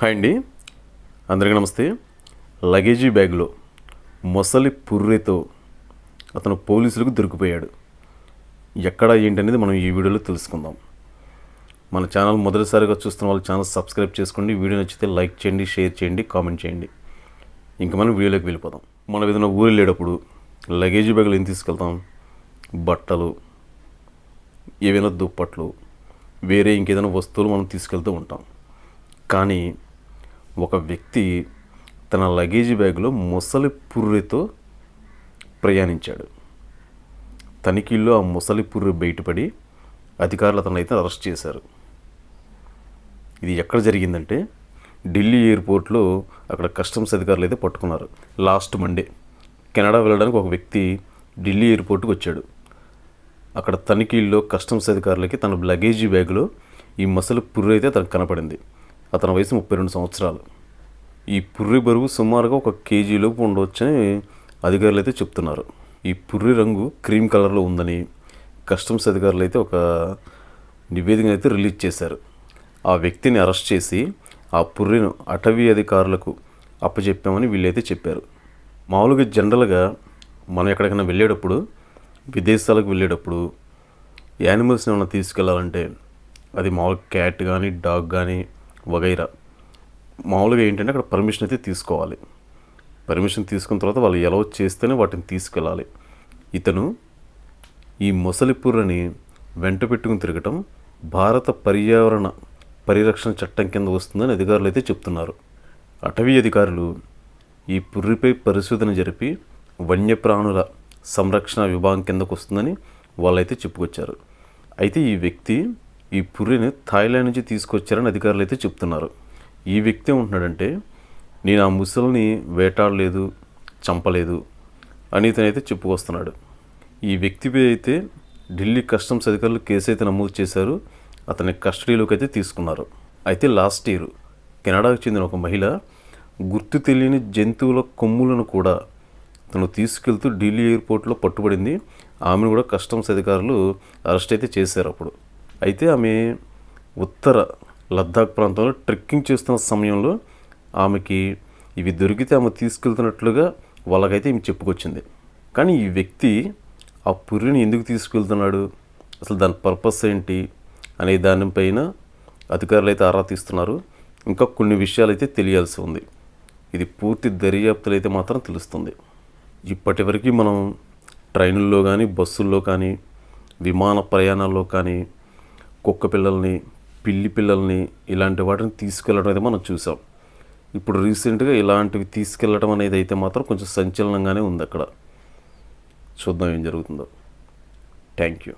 Hi అండి. అందరికీ నమస్తే. లగేజీ బ్యాగ్లో మొసలి పుర్రెతో అతను పోలీసులకు దొరికిపోయాడు. ఎక్కడ ఏంటనేది మనం ఈ వీడియోలో తెలుసుకుందాం. మన ఛానల్ మొదటిసారిగా చూస్తున్న వాళ్ళు ఛానల్ సబ్స్క్రైబ్ చేసుకోండి. వీడియో నచ్చితే లైక్ చేయండి షేర్ చేయండి కామెంట్ చేయండి. ఇంకా మనం వీడియోలోకి వెళ్ళిపోదాం. మనం ఏదైనా ఊరు వెళ్ళేటప్పుడు లగేజీ బ్యాగులు ఏం తీసుకెళ్తాం? బట్టలు ఏవైనా దుప్పట్లు వేరే ఇంకేదైనా వస్తువులు మనం తీసుకెళ్తూ ఉంటాం. కానీ ఒక వ్యక్తి తన లగేజీ బ్యాగ్లో ముసలి పుర్రెతో ప్రయాణించాడు. తనిఖీల్లో ఆ ముసలి పుర్రె బయటపడి అధికారులు అతను అయితే అరెస్ట్ చేశారు. ఇది ఎక్కడ జరిగిందంటే ఢిల్లీ ఎయిర్పోర్ట్లో అక్కడ కస్టమ్స్ అధికారులు అయితే పట్టుకున్నారు. లాస్ట్ మండే కెనడా వెళ్ళడానికి ఒక వ్యక్తి ఢిల్లీ ఎయిర్పోర్ట్కి వచ్చాడు. అక్కడ తనిఖీల్లో కస్టమ్స్ అధికారులకి తన లగేజీ బ్యాగ్లో ఈ మసలు పుర్రు అయితే అతనికి కనపడింది. అతని వయసు ముప్పై రెండు సంవత్సరాలు. ఈ పుర్రి బరువు సుమారుగా ఒక కేజీలోపు ఉండవచ్చని అధికారులు అయితే చెప్తున్నారు. ఈ పుర్రి రంగు క్రీమ్ కలర్లో ఉందని కస్టమ్స్ అధికారులు అయితే ఒక నివేదిక అయితే రిలీజ్ చేశారు. ఆ వ్యక్తిని అరెస్ట్ చేసి ఆ పుర్రిను అటవీ అధికారులకు అప్పచెప్పామని వీళ్ళైతే చెప్పారు. మామూలుగా జనరల్గా మనం ఎక్కడికైనా వెళ్ళేటప్పుడు విదేశాలకు వెళ్ళేటప్పుడు యానిమల్స్ని ఏమైనా తీసుకెళ్ళాలంటే అది మామూలు క్యాట్ కానీ డాగ్ కానీ వగైరా మామూలుగా ఏంటంటే అక్కడ పర్మిషన్ అయితే తీసుకోవాలి. పర్మిషన్ తీసుకున్న తర్వాత వాళ్ళు ఎలా చేస్తేనే వాటిని తీసుకెళ్ళాలి. ఇతను ఈ మొసలి పుర్రని వెంట పెట్టుకుని తిరగటం భారత పర్యావరణ పరిరక్షణ చట్టం కింద వస్తుందని అధికారులు అయితే చెప్తున్నారు. అటవీ అధికారులు ఈ పుర్రిపై పరిశోధన జరిపి వన్యప్రాణుల సంరక్షణ విభాగం కిందకు వస్తుందని వాళ్ళైతే చెప్పుకొచ్చారు. అయితే ఈ వ్యక్తి ఈ పుర్రిని థాయిలాండ్ నుంచి తీసుకొచ్చారని అధికారులు అయితే చెప్తున్నారు. ఈ వ్యక్తి ఉంటున్నాడంటే నేను ఆ ముసలిని వేటాడలేదు చంపలేదు అని ఇతనైతే చెప్పుకొస్తున్నాడు. ఈ వ్యక్తిపై అయితే ఢిల్లీ కస్టమ్స్ అధికారులు కేసు అయితే నమోదు చేశారు అతని కస్టడీలోకి అయితే తీసుకున్నారు. అయితే లాస్ట్ ఇయర్ కెనడాకు చెందిన ఒక మహిళ గుర్తు తెలియని జంతువుల కొమ్ములను కూడా తను తీసుకెళ్తూ ఢిల్లీ ఎయిర్పోర్ట్లో పట్టుబడింది. ఆమెను కూడా కస్టమ్స్ అధికారులు అరెస్ట్ అయితే చేశారు అప్పుడు. అయితే ఆమె ఉత్తర లద్దాఖ్ ప్రాంతంలో ట్రెక్కింగ్ చేస్తున్న సమయంలో ఆమెకి ఇవి దొరికితే ఆమె తీసుకెళ్తున్నట్లుగా వాళ్ళకైతే ఈమె చెప్పుకొచ్చింది. కానీ ఈ వ్యక్తి ఆ పుర్రిని ఎందుకు తీసుకెళ్తున్నాడు? అసలు దాని పర్పస్ ఏంటి? అనే దానిపైన అధికారులు అయితే ఆరా తీస్తున్నారు. ఇంకా కొన్ని విషయాలు అయితే తెలియాల్సి ఉంది. ఇది పూర్తి దర్యాప్తులు అయితే మాత్రం తెలుస్తుంది. ఇప్పటివరకు మనం ట్రైనుల్లో కానీ బస్సుల్లో కానీ విమాన ప్రయాణాల్లో కానీ కుక్క పిల్లల్ని పిల్లి పిల్లల్ని ఇలాంటి వాటిని తీసుకెళ్ళడం అయితే మనం చూసాం. ఇప్పుడు రీసెంట్గా ఇలాంటివి తీసుకెళ్ళడం అనేది అయితే మాత్రం కొంచెం సంచలనంగానే ఉంది అక్కడ. చూద్దాం ఏం జరుగుతుందో. Thank you